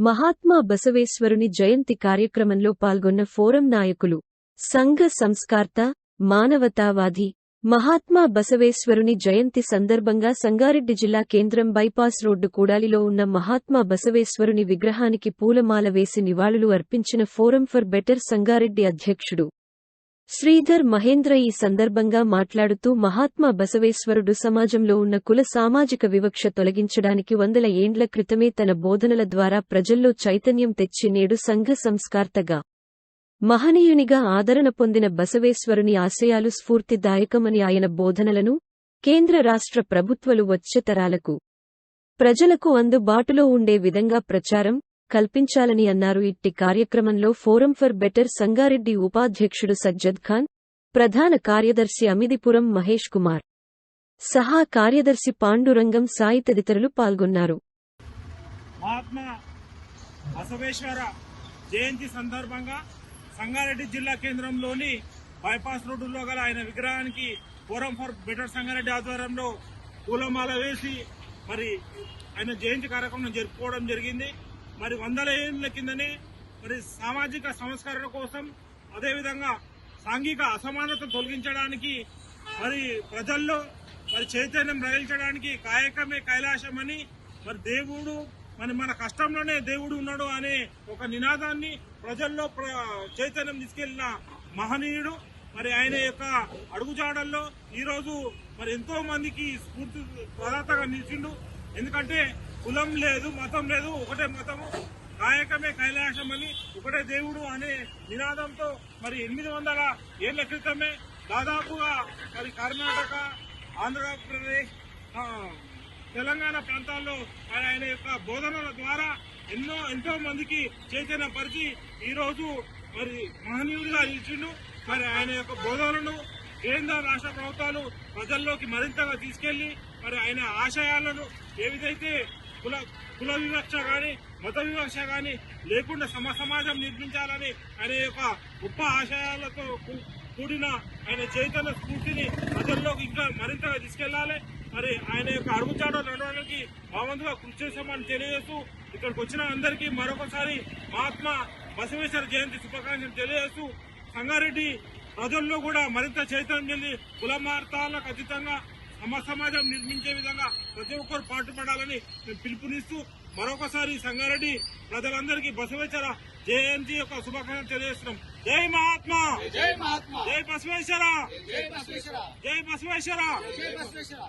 మహాత్మా బసవేశ్వరుని జయంతి కార్యక్రమంలో పాల్గొన్న ఫోరం నాయకులు సంఘ సంస్కార్త మానవతావాది మహాత్మా బసవేశ్వరుని జయంతి సందర్భంగా సంగారెడ్డి జిల్లా కేంద్రం బైపాస్ రోడ్డు కూడాలిలో ఉన్న మహాత్మా బసవేశ్వరుని విగ్రహానికి పూలమాల వేసి నివాళులు అర్పించిన ఫోరం ఫర్ బెటర్ సంగారెడ్డి అధ్యక్షుడు శ్రీధర్ మహేంద్ర ఈ సందర్భంగా మాట్లాడుతూ మహాత్మా బసవేశ్వరుడు సమాజంలో ఉన్న కుల సామాజిక వివక్ష తొలగించడానికి వందల ఏండ్ల క్రితమే తన బోధనల ద్వారా ప్రజల్లో చైతన్యం తెచ్చి నేడు సంఘ సంస్కార్తగా మహనీయునిగా ఆదరణ పొందిన బసవేశ్వరుని ఆశయాలు స్ఫూర్తిదాయకమని ఆయన బోధనలను కేంద్ర రాష్ట్ర ప్రభుత్వలు వచ్చే తరాలకు ప్రజలకు అందుబాటులో ఉండే విధంగా ప్రచారం కల్పించాలని అన్నారు. ఇట్టి కార్యక్రమంలో ఫోరం ఫర్ బెటర్ సంగారెడ్డి ఉపాధ్యక్షుడు సజ్జద్ ఖాన్ ప్రధాన కార్యదర్శి అమిదిపురం మహేష్ కుమార్ సహా కార్యదర్శి పాండురంగం సాయి తదితరులు పాల్గొన్నారు. మహాత్మా బసవేశ్వర జయంతి సందర్భంగా సంగారెడ్డి జిల్లా కేంద్రంలోని బైపాస్ రోడ్డులో గల ఆయన విగ్రహానికి ఫోరం ఫర్ బెటర్ సంగారెడ్డి ఆధ్వర్యంలో పూలమాల వేసి మరి ఆయన జయంతి కార్యక్రమం జరుపుకోవడం జరిగింది. మరి వందల ఏళ్ళ కిందనే మరి సామాజిక సంస్కరణ కోసం అదేవిధంగా సాంఘిక అసమానత తొలగించడానికి మరి ప్రజల్లో మరి చైతన్యం రగిల్చడానికి కాయకమే కైలాసమని మరి దేవుడు మరి మన కష్టంలోనే దేవుడు ఉన్నాడు అనే ఒక నినాదాన్ని ప్రజల్లో ప్ర- చైతన్యం తీసుకెళ్ళిన మహనీయుడు మరి ఆయన యొక్క అడుగుజాడల్లో ఈరోజు మరి ఎంతో మందికి స్ఫూర్తి ప్రదాతగా నిలిచిండు. ఎందుకంటే కులం లేదు మతం లేదు ఒకటే మతము. కాయకమే కైలాసం అని ఒకటే దేవుడు అనే నినాదంతో మరి ఎనిమిది వందల ఏళ్ళ క్రితమే దాదాపుగా మరి కర్ణాటక ఆంధ్రప్రదేశ్ తెలంగాణ ప్రాంతాల్లో మరి ఆయన యొక్క బోధనల ద్వారా ఎన్నో ఎంతో మందికి చైతన్యపరిచి పరిచి ఈరోజు మరి మహనీయుడిగా నిలిచిండు. మరి ఆయన యొక్క బోధనలను కేంద్ర రాష్ట్ర ప్రభుత్వాలు ప్రజల్లోకి మరింతగా తీసుకెళ్ళి మరి ఆయన ఆశయాలను ఏ విధైతే కుల కుల వివక్ష కానీ మత వివక్ష కానీ లేకుండా సమ సమాజం నిర్మించాలని ఆయన యొక్క గొప్ప ఆశయాలతో కూ- కూడిన ఆయన చైతన్య స్ఫూర్తిని ప్రజల్లోకి ఇంకా మరింతగా తీసుకెళ్ళాలి మరి ఆయన యొక్క అడుగుచాడలు నడవడానికి మా వంతుగా కృషి చేశామని తెలియజేస్తూ ఇక్కడికి వచ్చిన అందరికీ మరొకసారి మహాత్మా బసవేశ్వర జయంతి శుభాకాంక్షలు తెలియజేస్తూ సంగారెడ్డి ప్రజల్లో కూడా మరింత చైతన్యం చెంది కుల మార్తాలకు అతీతంగా సమ సమాజం నిర్మించే విధంగా ప్రతి ఒక్కరు పాటుపడాలని మేము పిలుపునిస్తూ మరొకసారి సంగారెడ్డి ప్రజలందరికీ బసవేశ్వర జయంతి యొక్క శుభాకాంక్షలు తెలియజేస్తున్నాం. జై మహాత్మా! జై మహాత్మా! జై బసవేశ్వర! జై బసవేశ్వర! జై బసవేశ్వర! జై బసవేశ్వర!